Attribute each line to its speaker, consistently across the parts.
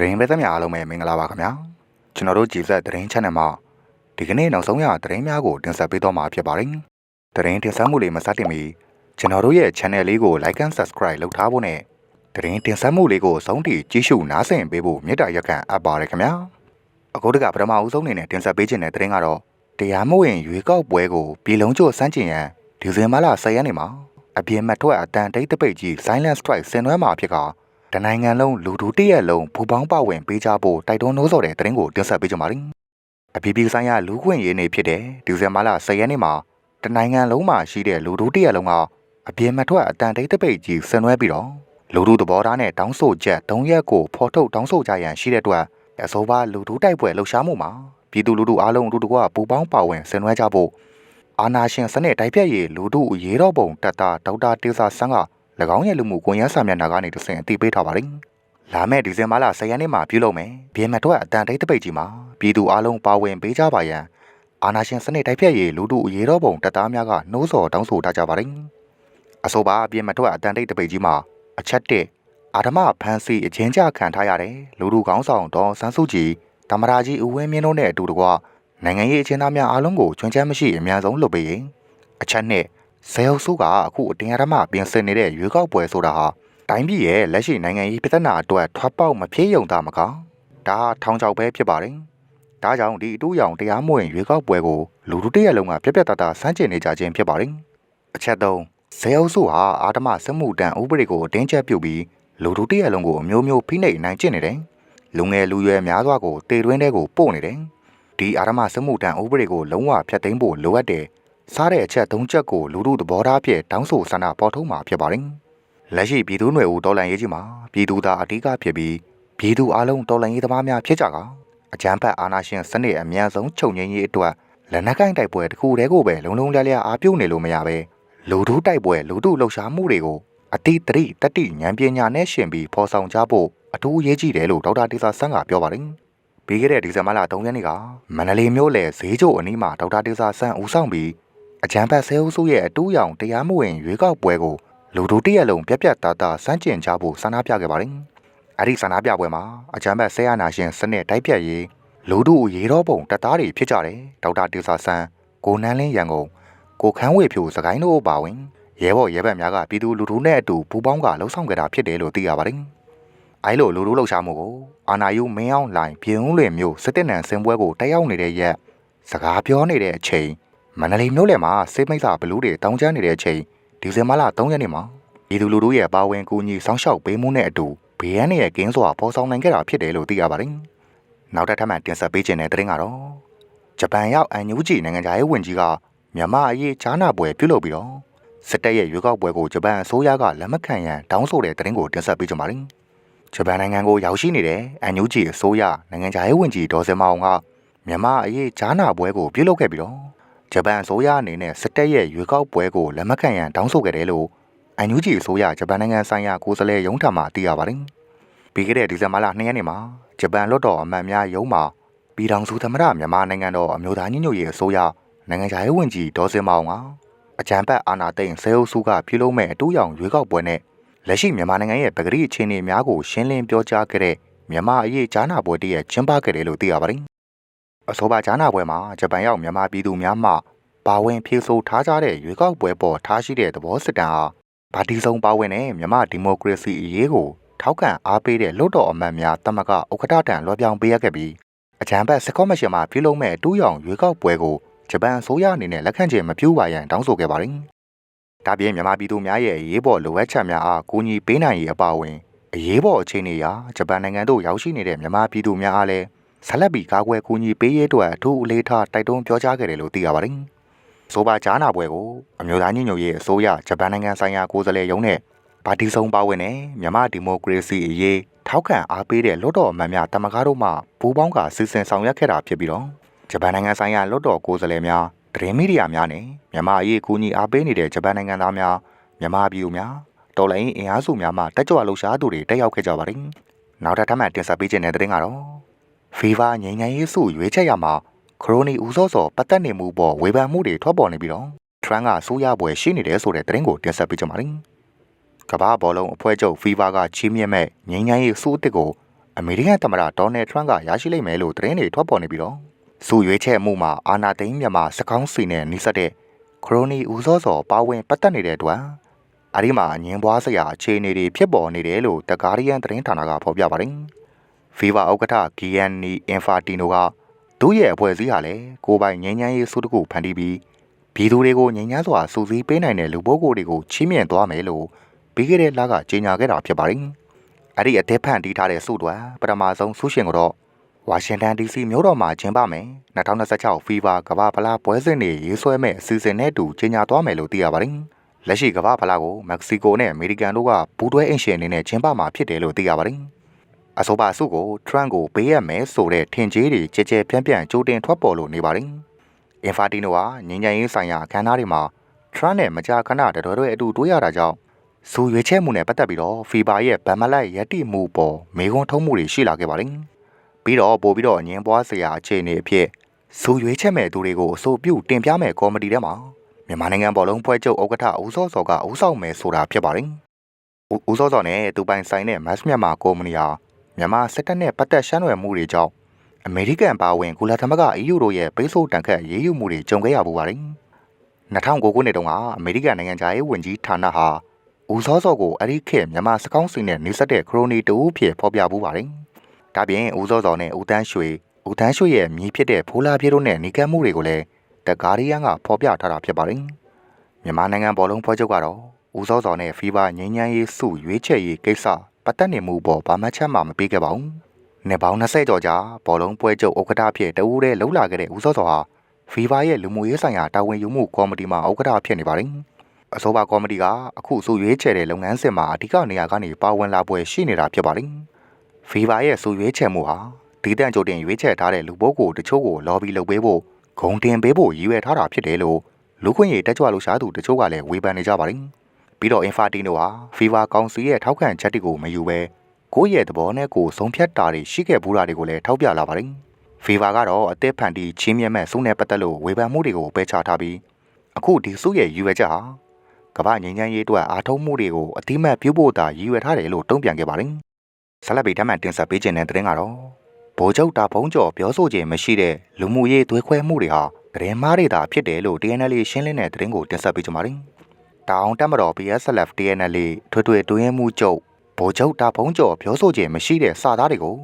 Speaker 1: သတင်းပဲသမ ्या အားလုံးပဲမင်္ဂလာပါခင်ဗျာကျွန်တော်တို့ကြည်ဆက်သတင်း channel မှာဒီကနေ့နောက်ဆုံးရသတင်းများကိုတင်ဆက်ပေးတော့မှာဖြစ်ပါတယ်သတင်းတင်ဆက်မှုလေးမစတင်မီကျွန်တော်တို့ရဲ့ channel လေးကို like and subscribe လုပ်ထားဖို့နဲ့သတင်းတင်ဆက်မှုလေးကိုဆုံးထိကြည့်ရှုနားဆင်ပေးဖို့မေတ္တာရက်ခံအပ်ပါတယ်ခင်ဗျာအခုတကပထမဦးဆုံးအနေနဲ့တင်ဆက်ပေးခြင်းတဲ့သတင်းကတော့တရားမဝင်ရွေးကောက်ပွဲကိုပြည်လုံးကျို့စမ်းကျင်ရန်ဒီဇင်ဘာလ10ရက်နေ့မှာအပြင်းမထွက်အတန်တိတ်တပိတ်ကြီး silent strike ဆင်နွှဲမှာဖြစ်က တနိုင်ငံလုံးလူထုတရက်လုံးဘူပေါင်းပဝင်ပေးကြဖို့တိုက်တွန်းနှိုးဆော်တဲ့သတင်းကိုတင်ဆက်ပေးကြပါမယ်။အပြည်ပြည်ဆိုင်ရာလူခွင့်ရေးနေ့ဖြစ်တဲ့ဒီဇင်ဘာလ10ရက်နေ့မှာတနိုင်ငံလုံးမှာရှိတဲ့လူထုတရက်လုံးကအပြင်းမထွက်အတန်တိတ်တပိတ်ကြီးဆင်နွှဲပြီးတော့လူထုသဘောထားနဲ့တောင်းဆိုချက်၃ရက်ကိုဖော်ထုတ်တောင်းဆိုကြရန်ရှိတဲ့အတွက်အစောပါလူထုတိုက်ပွဲလှုပ်ရှားမှုမှာပြည်သူလူထုအားလုံးအတူတကွပူပေါင်းပါဝင်ဆင်နွှဲကြဖို့အာနာရှင်စနစ်တိုက်ဖြတ်ရေးလူထုရေတော့ပုံတက်တာဒေါက်တာတေဇာဆန်းက၎ င်းရဲ့လူမှုကွန်ရက်စာမျက်နှာကနေတဆင့်အသိပေးထားပါတယ်။လာမယ့်ဒီဇင်ဘာလ10ရက်နေ့မှာပြုလုပ်မယ်။ပြည်မထွက်အတန်တိတ်တပိတ်ကြီးမှာပြည်သူအလုံးပါဝင်ပေးကြပါရန်အာနာရှင်စနစ်တိုက်ဖြတ်ရေးလူထုရေတော့ပုံတက်သားများကနှိုးဆော်တောင်းဆိုထားကြပါတယ်။အဆိုပါပြည်မထွက်အတန်တိတ်တပိတ်ကြီးမှာအချက်တစ်အာဓမဖန်စီအချင်းကြခံထားရတဲ့လူထုကောင်းဆောင်တော်ဆန်းစုကြည်တမရာကြီးဦးဝင်းမြင့်တို့နဲ့အတူတကွနိုင်ငံရေးအချင်းသားများအားလုံးကိုချွန်ချမ်းမရှိအများဆုံးလုပ်ပေးရင်အချက်နှစ် ဇေယုစုကအခုအတင်းအဓမ္မပြင်ဆင်နေတဲ့ရွေးကောက်ပွဲဆိုတာဟာတိုင်းပြည်ရဲ့လက်ရှိနိုင်ငံရေးပြည်ထနာအတွက်ထွက်ပေါက်မဖြစ်ယုံတာမကဒါဟာထောင်ချောက်ပဲဖြစ်ပါတယ်။ဒါကြောင့်ဒီအတူရောင်တရားမဝင်ရွေးကောက်ပွဲကိုလူထုတရက်လုံးကပြက်ပြက်တသားစမ်းကျင်နေကြခြင်းဖြစ်ပါတယ်။အချက်သုံးဇေယုစုဟာအာဓမစမှုတန်ဥပဒေကိုအတင်းကျပ်ပြုတ်ပြီးလူထုတရက်လုံးကိုအမျိုးမျိုးဖိနှိပ်နိုင်ကျင့်နေတယ်။လူငယ်လူရွယ်များစွာကိုတေတွင်းတဲကိုပို့နေတယ်။ဒီအာဓမစမှုတန်ဥပဒေကိုလုံးဝဖျက်သိမ်းဖို့လိုအပ်တယ်။ စားတဲ့အချက်၃ချက်ကိုလူမှုသဘောထားဖြင့်တောင်းဆိုဆန္ဒပေါ်ထုတ်မှာဖြစ်ပါတယ်။လက်ရှိပြည်သူ့ຫນွေဦးတော်လှန်ရေးကြီးမှာပြည်သူသားအဓိကဖြစ်ပြီးပြည်သူအလုံးတော်လှန်ရေးသမားများဖြစ်ကြကအကြမ်းဖက်အာဏာရှင်စနစ်အမြန်ဆုံးချုပ်ငြိမ်းရေးအတွက်လက်နက်ကိုင်းတိုက်ပွဲတစ်ခုတည်းကိုပဲလုံလုံလည်လည်အားပြုနေလို့မရပဲလူထုတိုက်ပွဲလူထုလှုပ်ရှားမှုတွေကိုအတိတရိတတိဉာဏ်ပညာနဲ့ရှင်ပြီးဖော်ဆောင်ကြဖို့အထူးအရေးကြီးတယ်လို့ဒေါက်တာတေစာဆန်းကပြောပါတယ်။ပြီးခဲ့တဲ့ဒီဇင်ဘာလ3ရက်နေ့ကမန္တလေးမြို့လေဈေးကျိုအနီးမှာဒေါက်တာတေစာဆန်းဦးဆောင်ပြီး အကြံဖတ်ဆဲအုပ်စုရဲ့အတူးရောင်တရားမဝင်ရွေးကောက်ပွဲကိုလူတို့တရက်လုံးပြက်ပြက်သားသားစမ်းကျင်ကြဖို့ဆန္ဒပြခဲ့ပါတယ်။အဲ့ဒီဆန္ဒပြပွဲမှာအကြံဖတ်ဆဲရနာရှင်စနစ်တိုက်ပြက်ရေးလူတို့ရေတော့ပုံတပ်သားတွေဖြစ်ကြတယ်။ဒေါက်တာတေစာဆန်းကိုနန်းလင်းရန်ကုန်ကိုခန်းဝေဖြူစကိုင်းတို့ပါဝင်ရဲဘော်ရဲဘက်များကပြည်သူလူထုနဲ့အတူပူးပေါင်းကလှုပ်ဆောင်ကြတာဖြစ်တယ်လို့သိရပါတယ်။အဲလိုလူလူလှုပ်ရှားမှုကိုအာနာယုမင်းအောင်လိုင်ပြင်းဦးလွင်မျိုးစစ်တပ်နံစင်ပွဲကိုတက်ရောက်နေတဲ့ရက်စကားပြောနေတဲ့အချိန် မန္တလေးမြို့လယ်မှာစေးမိတ်စာဘလူးတွေတောင်းကျမ်းနေတဲ့အချိန်ဒီဇင်ဘာလ3ရက်နေ့မှာပြည်သူလူထုရဲ့ပါဝင်ကူညီဆောင်ရှောက်ပေးမှုနဲ့အတူဘေးရန်ရဲ့ကင်းစွာပေါ်ဆောင်နိုင်ခဲ့တာဖြစ်တယ်လို့သိရပါတယ်။နောက်တစ်ထပ်မှတင်ဆက်ပေးခြင်းတဲ့သတင်းကတော့ဂျပန်ရောက်အန်ယူဂျီနိုင်ငံသားရဲ့ဝင်ကြီးကမြန်မာအရေးချားနာပွဲပြုလုပ်ပြီးတော့စစ်တပ်ရဲ့ရွေးကောက်ပွဲကိုဂျပန်အစိုးရကလက်မခံရန်တောင်းဆိုတဲ့သတင်းကိုတင်ဆက်ပေးကြပါမယ်။ဂျပန်နိုင်ငံကိုရောက်ရှိနေတဲ့အန်ယူဂျီအစိုးရနိုင်ငံသားရဲ့ဝင်ကြီးဒေါ်စင်မအောင်ကမြန်မာအရေးချားနာပွဲကိုပြုလုပ်ခဲ့ပြီးတော့ ဂျပန်အစိုးရအနေနဲ့စစ်တပ်ရဲ့ရွေးကောက်ပွဲကိုလက်မခံရန်တောင်းဆိုခဲ့တယ်လို့အန်ယူဂျီအစိုးရဂျပန်နိုင်ငံဆိုင်ရာကိုယ်စားလှယ်ရုံးထံမှသိရပါတယ်။ပြီးခဲ့တဲ့ဒီဇင်ဘာလ2ရက်နေ့မှာဂျပန်လွှတ်တော်အမတ်များရုံးမှာပြည်ထောင်စုသမ္မတမြန်မာနိုင်ငံတော်အမျိုးသားညီညွတ်ရေးအစိုးရနိုင်ငံခြားရေးဝန်ကြီးဒေါ်စင်မောင်ကအကြံဖက်အာဏာသိမ်းဆဲအုပ်စုကပြုလုပ်မဲ့အတူရောင်ရွေးကောက်ပွဲနဲ့လက်ရှိမြန်မာနိုင်ငံရဲ့ပဂရိအခြေအနေများကိုရှင်းလင်းပြောကြားခဲ့တဲ့မြန်မာအရေးကြားနာပွဲတည်းရဲ့ကျင်းပခဲ့တယ်လို့သိရပါတယ် အဆိုပါဂျာနာပွဲမှာဂျပန်ရောက်မြန်မာပြည်သူများမှပါဝင်ဖြည့်ဆို့ထားကြတဲ့ရွေးကောက်ပွဲပေါ်ထားရှိတဲ့သဘောစစ်တမ်းဟာဗာတီဆုံးပါဝင်တဲ့မြန်မာဒီမိုကရေစီအရေးကိုထောက်ခံအားပေးတဲ့လွှတ်တော်အမတ်များတမကဥက္ကဋ္ဌတန်လွှဲပြောင်းပေးရခဲ့ပြီးအကြံဖက်စကော့မရှင်မှပြုလုပ်မဲ့တူးရောင်ရွေးကောက်ပွဲကိုဂျပန်အစိုးရအနေနဲ့လက်ခံခြင်းမပြုပါရန်တောင်းဆိုခဲ့ပါတယ်။ဒါပြင်မြန်မာပြည်သူများရဲ့အရေးပေါ်လိုအပ်ချက်များအားကူညီပေးနိုင်ရေးအပါအဝင်အရေးပေါ်အခြေအနေရာဂျပန်နိုင်ငံသို့ရောက်ရှိနေတဲ့မြန်မာပြည်သူများအားလည်း ဆက်လက်ပြီးကာကွယ်ကူညီပေးရေးအတွက်အထူးအလေးထားတိုက်တွန်းပြောကြားခဲ့တယ်လို့သိရပါတယ်။ဆိုပါကြားနာပွဲကိုအမျိုးသားညီညွတ်ရေးအစိုးရဂျပန်နိုင်ငံဆိုင်ရာကိုယ်စားလှယ်ရုံးနဲ့ပါတီစုံပါဝင်တဲ့မြန်မာဒီမိုကရေစီအရေးထောက်ခံအားပေးတဲ့လွှတ်တော်အမတ်များတမကားတို့မှပူးပေါင်းကစီစဉ်ဆောင်ရွက်ခဲ့တာဖြစ်ပြီးတော့ဂျပန်နိုင်ငံဆိုင်ရာလွှတ်တော်ကိုယ်စားလှယ်များသတင်းမီဒီယာများနဲ့မြန်မာအရေးကူညီအားပေးနေတဲ့ဂျပန်နိုင်ငံသားများမြန်မာပြည်သူများတော်လိုင်းအင်အားစုများမှတက်ကြွလှုပ်ရှားသူတွေတက်ရောက်ခဲ့ကြပါတယ်။နောက်ထပ်ထပ်မံတင်ဆက်ပေးခြင်းတဲ့သတင်းကတော့ ဖီဗာငိမ့်ငိုင်းရေးစုရွေးချက်ရမှာခရိုနီဦးစောစောပတ်သက်နေမှုပေါ်ဝေဖန်မှုတွေထွက်ပေါ်နေပြီးတော့ထရန့်ကဆိုးရပွဲရှိနေတယ်ဆိုတဲ့သတင်းကိုတင်ဆက်ပေးကြပါမယ်။ကမ္ဘာဘောလုံးအဖွဲ့ချုပ်ဖီဗာကချီးမြှင့်မဲ့ငိမ့်ငိုင်းရေးစုအစ်စ်ကိုအအမေရိကန်သမ္မတဒေါ်နယ်ထရန့်ကရရှိလိမ့်မယ်လို့သတင်းတွေထွက်ပေါ်နေပြီးတော့စုရွေးချက်မှုမှာအာနာသိန်းမြန်မာစကောင်းစီနဲ့နှိစက်တဲ့ခရိုနီဦးစောစောပါဝင်ပတ်သက်နေတဲ့အတွက်အဒီမှာငင်းပွားစရာအခြေအနေတွေဖြစ်ပေါ်နေတယ်လို့တကားရီယန်သတင်းဌာနကဖော်ပြပါတယ်။ FIFA ဥက္ကဋ္ဌ Gianni Infantino ကသူ့ရဲ့အဖွဲ့အစည်းဟာလည်းကိုယ်ပိုင်ငြိမ်းချမ်းရေးစုတခုဖန်တီးပြီးပြည်သူတွေကိုငြိမ်းချမ်းစွာစူးစီးပေးနိုင်တဲ့လူပုဂ္ဂိုလ်တွေကိုချီးမြှင့်သွားမယ်လို့ပြီးခဲ့တဲ့လကကြေညာခဲ့တာဖြစ်ပါတယ်။အဲ့ဒီအသေးဖန်တီးထားတဲ့စုတွက်ပထမဆုံးဆုရှင်ကတော့ဝါရှင်တန် DC မြို့တော်မှာကျင်းပမယ်2026 FIFA ကမ္ဘာဖလားပွဲစဉ်တွေရေးဆွဲမဲ့အစီအစဉ်နဲ့အတူကြေညာသွားမယ်လို့သိရပါတယ်။လက်ရှိကမ္ဘာဖလားကိုမက္ကဆီကိုနဲ့အမေရိကန်တို့ကပူးတွဲအင်ရှင်အနေနဲ့ကျင်းပမှာဖြစ်တယ်လို့သိရပါတယ်။ အဆိုပါစုကို Trump ကိုပေးရမယ်ဆိုတဲ့ထင်ကြေးတွေကြဲကြဲပြန့်ပြန့်ကြိုတင်ထွက်ပေါ်လို့နေပါတယ်။ Infantino ကငញ្ញရင်ဆိုင်ရာအခမ်းအနားတွေမှာ Trump နဲ့မကြာခဏတတော်တော်အတူတွေ့ရတာကြောင့်စူရွေးချဲမှုနဲ့ပတ်သက်ပြီးတော့ FIBA ရဲ့ဗန်မလိုက်ရည်တည်မှုပေါ်မေခွန်းထုံးမှုတွေရှိလာခဲ့ပါတယ်။ပြီးတော့ပို့ပြီးတော့ညင်ပွားစရာအခြေအနေအဖြစ်စူရွေးချက်မဲ့သူတွေကိုအဆိုပြုတင်ပြမဲ့ကော်မတီထဲမှာမြန်မာနိုင်ငံဘောလုံးဖွဲ့ချုပ်ဥက္ကဋ္ဌဦးစောစောကဦးဆောင်မယ်ဆိုတာဖြစ်ပါတယ်။ဦးစောစောနဲ့သူပိုင်ဆိုင်တဲ့မတ်စ်မြန်မာကုမ္ပဏီဟာ မြန်မာစစ်တပ်နဲ့ပတ်သက်ရှမ်းရွယ်မှုတွေကြောင့်အမေရိကန်ပါဝင်ကုလသမဂ္ဂ EU တို့ရဲ့ပိတ်ဆို့တန်ခတ်ရေးယူမှုတွေကြုံခဲ့ရပူပါတယ်။2009ခုနှစ်တုန်းကအမေရိကန်နိုင်ငံသားရေးဝန်ကြီးဌာနဟာဦးစောစောကိုအဲ့ဒီခေတ်မြန်မာစကောင်းစီနဲ့နှိစက်တဲ့ခရိုနီတူဖြစ်ဖော်ပြပူပါတယ်။ဒါပြင်ဦးစောစောနဲ့ဦးတန်းရွှေဦးတန်းရွှေရဲ့မြည်ဖြစ်တဲ့ဖိုးလာပြေတို့နဲ့နေကမ်းမှုတွေကိုလည်းတကားရီယန်ကဖော်ပြထားတာဖြစ်ပါတယ်။မြန်မာနိုင်ငံဘောလုံးဖွဲ့ချုပ်ကတော့ဦးစောစောနဲ့ဖီဘာငင်းငန်းရေးစုရွေးချယ်ရေးကိစ္စ ပတ်သက်နေမှုပေါ်ဘာမှချက်မှမပေးခဲ့ပါဘူး။နေပေါင်း20ကျော်ကြာဘောလုံးပွဲချုပ်ဥက္ကဋ္ဌဖြစ်တဦးတည်းလှုပ်လာခဲ့တဲ့ဦးစောစောဟာဖီဘာရဲ့လူမှုရေးဆိုင်ရာတာဝန်ယူမှုကော်မတီမှာဥက္ကဋ္ဌဖြစ်နေပါတယ်။အဆိုပါကော်မတီကအခုစုရွေးချယ်တဲ့လုပ်ငန်းစဉ်မှာအဓိကနေရာကနေပါဝင်လာပွဲရှိနေတာဖြစ်ပါတယ်။ဖီဘာရဲ့စုရွေးချယ်မှုဟာဒီတန့်ကြိုတင်ရွေးချယ်ထားတဲ့လူပုဂ္ဂိုလ်တချို့ကိုလော်ဘီလုပ်ပေးဖို့ဂုံတင်ပေးဖို့ရည်ရွယ်ထားတာဖြစ်တယ်လို့လူခွင့်ရေးတက်ကြွလို့ရှားသူတချို့ကလည်းဝေဖန်နေကြပါတယ်။ ပြီးတော့ Infantino ဟာ FIFA ကောင်စီရဲ့ထောက်ခံချက်တွေကိုမယူဘဲကိုယ့်ရဲ့သဘောနဲ့ကိုယ်ဆုံးဖြတ်တာတွေရှိခဲ့ဘူးတာတွေကိုလည်းထောက်ပြလာပါတယ်။ FIFA ကတော့အသက်ဖန်တီးချင်းမြတ်မဲ့စုနဲ့ပတ်သက်လို့ဝေဖန်မှုတွေကိုပယ်ချထားပြီးအခုဒီစုရဲ့ရည်ရွယ်ချက်ဟာကမ္ဘာငြိမ်းချမ်းရေးအတွက်အားထုတ်မှုတွေကိုအတိမတ်ပြုဖို့သာရည်ရွယ်ထားတယ်လို့တုံ့ပြန်ခဲ့ပါတယ်။ဆက်လက်ပြီးထပ်မံတင်ဆက်ပေးခြင်းတဲ့တဲ့တင်ကတော့ဗိုလ်ချုပ်တာဖုံးကျော်ပြောဆိုခြင်းမရှိတဲ့လူမှုရေးသွေးခွဲမှုတွေဟာဂရင်မားတွေသာဖြစ်တယ်လို့ TNL ရှင်းလင်းတဲ့တဲ့တင်ကိုတင်ဆက်ပေးကြပါမယ်။ တောင်တက်မတော် PSLF TNL ထွေထွေတွင်းမှုချုပ်ဗိုလ်ချုပ်တာဖုံးကျော်ပြောဆိုခြင်းမရှိတဲ့စာသားတွေကို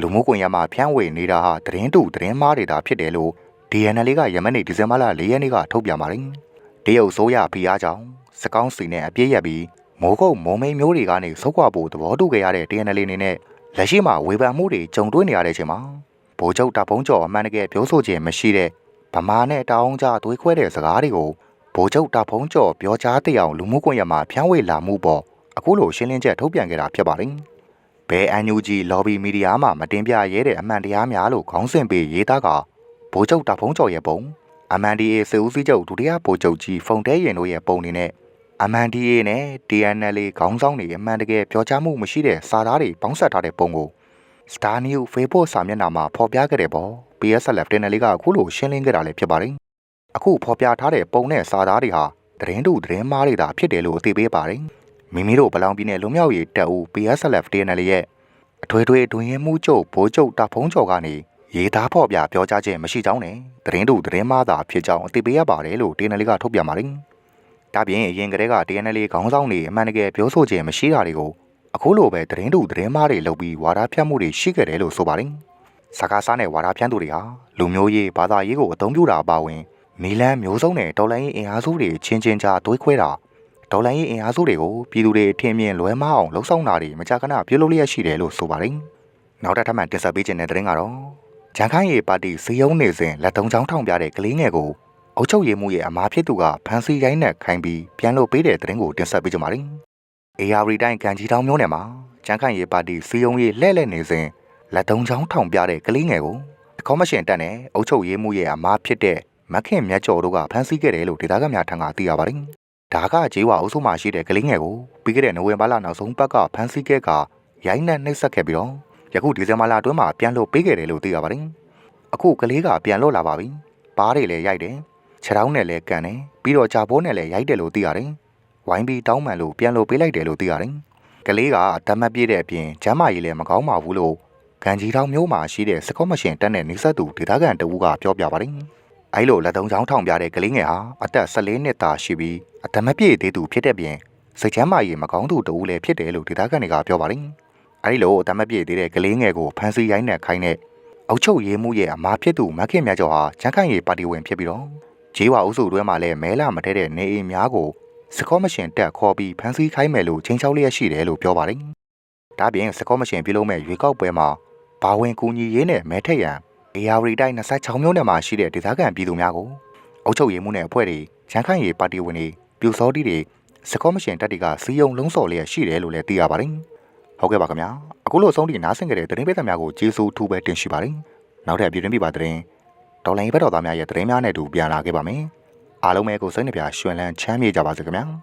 Speaker 1: လူမှုကွန်ရက်မှာဖြန့်ဝေနေတာဟာသတင်းတူသတင်းမားတွေသာဖြစ်တယ်လို့ DNL ကယမနေ့ဒီဇင်ဘာလ၄ရက်နေ့ကထုတ်ပြန်ပါတယ်။တရုတ်ဆိုးရဖိအားကြောင့်စကောင်းစီနဲ့အပြည့်ရပြီးမိုးကုတ်မုံမိန်မျိုးတွေကနေဆုတ်ခွာဖို့သဘောတူခဲ့ရတဲ့ TNL အနေနဲ့လက်ရှိမှာဝေဖန်မှုတွေကြုံတွေ့နေရတဲ့အချိန်မှာဗိုလ်ချုပ်တာဖုံးကျော်အမှန်တကယ်ပြောဆိုခြင်းမရှိတဲ့ဗမာနဲ့တောင်းကြသွေးခွဲတဲ့စကားတွေကို ဗိုလ်ချုပ်တာဖုံးကျော်ပြောကြားတဲ့အောင်လူမှုကွန်ရက်မှာဖြန့်ဝေလာမှုပေါ်အခုလိုရှင်းလင်းချက်ထုတ်ပြန်ခဲ့တာဖြစ်ပါတယ်။ဘယ် NUG lobby media မှာမတင်ပြရဲတဲ့အမှန်တရားများလို့ခေါင်းစဉ်ပေးရေးသားကဗိုလ်ချုပ်တာဖုံးကျော်ရဲ့ပုံ MNDA စေဦးစီးချုပ်ဒုတိယဗိုလ်ချုပ်ကြီးဖုန်တဲရင်တို့ရဲ့ပုံနေနဲ့ MNDA နဲ့ DNL ခေါင်းဆောင်တွေအမှန်တကယ်ပြောကြားမှုမရှိတဲ့စာသားတွေပေါင်းစပ်ထားတဲ့ပုံကို Star News Facebook စာမျက်နှာမှာဖော်ပြခဲ့တဲ့ပေါ့ PSLF TNL ကအခုလိုရှင်းလင်းခဲ့တာလည်းဖြစ်ပါတယ်။ အခုဖော်ပြထားတဲ့ပုံနဲ့စာသားတွေဟာသတင်းတူသတင်းမားတွေသာဖြစ်တယ်လို့အသိပေးပါတယ်။မိမိတို့ဗလောင်ပြည်နယ်လူမျိုးရေးတပ်ဦး PSLF TNL ရဲ့အထွေထွေတွင်ရင်မှုချုပ်ဘိုးချုပ်တာဖုံးကျော်ကနေရေးသားဖော်ပြပြောကြားခြင်းမရှိကြောင်းနဲ့သတင်းတူသတင်းမားသာဖြစ်ကြောင်းအသိပေးရပါတယ်လို့ TNL ကထုတ်ပြန်ပါတယ်။ဒါပြင်အရင်ကတည်းက TNL ခေါင်းဆောင်တွေအမှန်တကယ်ပြောဆိုခြင်းမရှိတာတွေကိုအခုလိုပဲသတင်းတူသတင်းမားတွေလုပ်ပြီးဝါဒဖြန့်မှုတွေရှိခဲ့တယ်လို့ဆိုပါတယ်။စကားစားနဲ့ဝါဒဖြန့်သူတွေဟာလူမျိုးရေးဘာသာရေးကိုအသုံးပြုတာအပါအဝင် မီလန်မျိုးစုံနဲ့တော်လိုင်းရေးအင်အားစုတွေချင်းချင်းကြားတွေးခွဲတာဒေါ်လာရေးအင်အားစုတွေကိုပြည်သူတွေအထင်မြင်လွဲမအောင်လှုံ့ဆော်တာတွေမကြာခဏပြုလုပ်လျက်ရှိတယ်လို့ဆိုပါတယ်။နောက်တစ်ထပ်မှတင်ဆက်ပေးခြင်းတဲ့တဲ့ရင်ကတော့ဂျန်ခိုင်းရေးပါတီစီယုံနေစဉ်လက်သုံးချောင်းထောင်ပြတဲ့ကလေးငယ်ကိုအုတ်ချုပ်ရည်မှုရဲ့အမားဖြစ်သူကဖန်စီရိုင်းနဲ့ခိုင်းပြီးပြန်လို့ပေးတဲ့တဲ့ရင်ကိုတင်ဆက်ပေးကြပါမယ်။ AR တိုင်းကန်ကြီးတောင်မျိုးနယ်မှာကျန်းခိုင်ရေးပါတီစီယုံရေးလှဲ့လှဲ့နေစဉ်လက်တုံချောင်းထောင်ပြတဲ့ကလေးငယ်ကိုကောမရှင်တက်နဲ့အုတ်ချုပ်ရေးမှုရဲ့အမားဖြစ်တဲ့ မခင်မြတ်ကျော်တို့ကဖမ်းဆီးခဲ့တယ်လို့ဒေသခံများထံကသိရပါတယ်။ဒါကကြေးဝါအုပ်စုမှာရှိတဲ့ကလေးငယ်ကိုပြီးခဲ့တဲ့နိုဝင်ဘာလနောက်ဆုံးပတ်ကဖမ်းဆီးခဲ့ကရိုင်းနဲ့နှိပ်စက်ခဲ့ပြီးတော့ယခုဒီဇင်ဘာလအတွင်းမှာပြန်လို့ပေးခဲ့တယ်လို့သိရပါတယ်။အခုကလေးကပြန်လို့လာပါပြီ။ပါးတွေလည်းရိုက်တယ်ခြေထောက်နဲ့လည်းကန်တယ်ပြီးတော့ကြာပိုးနဲ့လည်းရိုက်တယ်လို့သိရတယ်။ဝိုင်းပြီးတောင်းပန်လို့ပြန်လို့ပေးလိုက်တယ်လို့သိရတယ်။ကလေးကအတမတ်ပြည့်တဲ့အပြင်ကျမ်းမာရေးလည်းမကောင်းပါဘူးလို့ကန်ကြီးတောင်မြို့မှာရှိတဲ့စကော့မရှင်တက်တဲ့နေဆက်သူဒေသခံတဦးကပြောပြပါတယ်။ အဲလိုလက်သုံးချောင်းထောင်ပြတဲ့ကလေးငယ်ဟာအသက်14နှစ်သားရှိပြီးအသက်မပြည့်သေးသူဖြစ်တဲ့ပြင်စိတ်ချမ်းမာရေးမကောင်းသူတဦးလည်းဖြစ်တယ်လို့ဒေသခံတွေကပြောပါတယ်။အဲဒီလိုအသက်မပြည့်သေးတဲ့ကလေးငယ်ကိုဖမ်းဆီးရိုက်နှက်ခိုင်းတဲ့အုတ်ချုပ်ရေးမှုရဲ့အမားဖြစ်သူမခင်မြတ်ကျော်ဟာချမ်းခိုင်ရေးပါတီဝင်ဖြစ်ပြီးတော့ဂျေးဝါအုပ်စုတွဲမှာလည်းမဲလာမထဲတဲ့နေအိမ်များကိုစကော့မရှင်တက်ခေါ်ပြီးဖမ်းဆီးခိုင်းမယ်လို့ချင်းချောက်လျက်ရှိတယ်လို့ပြောပါတယ်။ဒါပြင်စကော့မရှင်ပြုလုပ်မဲ့ရွေးကောက်ပွဲမှာဘာဝင်ကူညီရေးနဲ့မဲထက်ရန် AR တိုင်း26မြို့နယ်မှာရှိတဲ့ဒေသခံပြည်သူများကိုအုပ်ချုပ်ရေးမှုနဲ့အဖွဲ့တွေချမ်းခိုင်ရေးပါတီဝင်တွေပြူစောတိတွေစကော့မရှင်တက်တွေကစီယုံလုံးစော်လျက်ရှိတယ်လို့လည်းသိရပါတယ်။ဟုတ်ကဲ့ပါခင်ဗျာ။အခုလိုဆုံးထိနားဆင်ကြတဲ့သတင်းပေးသမားကိုကျေးဇူးထူးပဲတင်ရှိပါတယ်။နောက်ထပ်ပြည်တွင်းပြည်ပသတင်းဒေါ်လာရေးဘက်တော်သားများရဲ့သတင်းများနဲ့အတူပြန်လာခဲ့ပါမယ်။အားလုံးပဲကိုစိတ်နှပြရွှင်လန်းချမ်းမြေ့ကြပါစေခင်ဗျာ။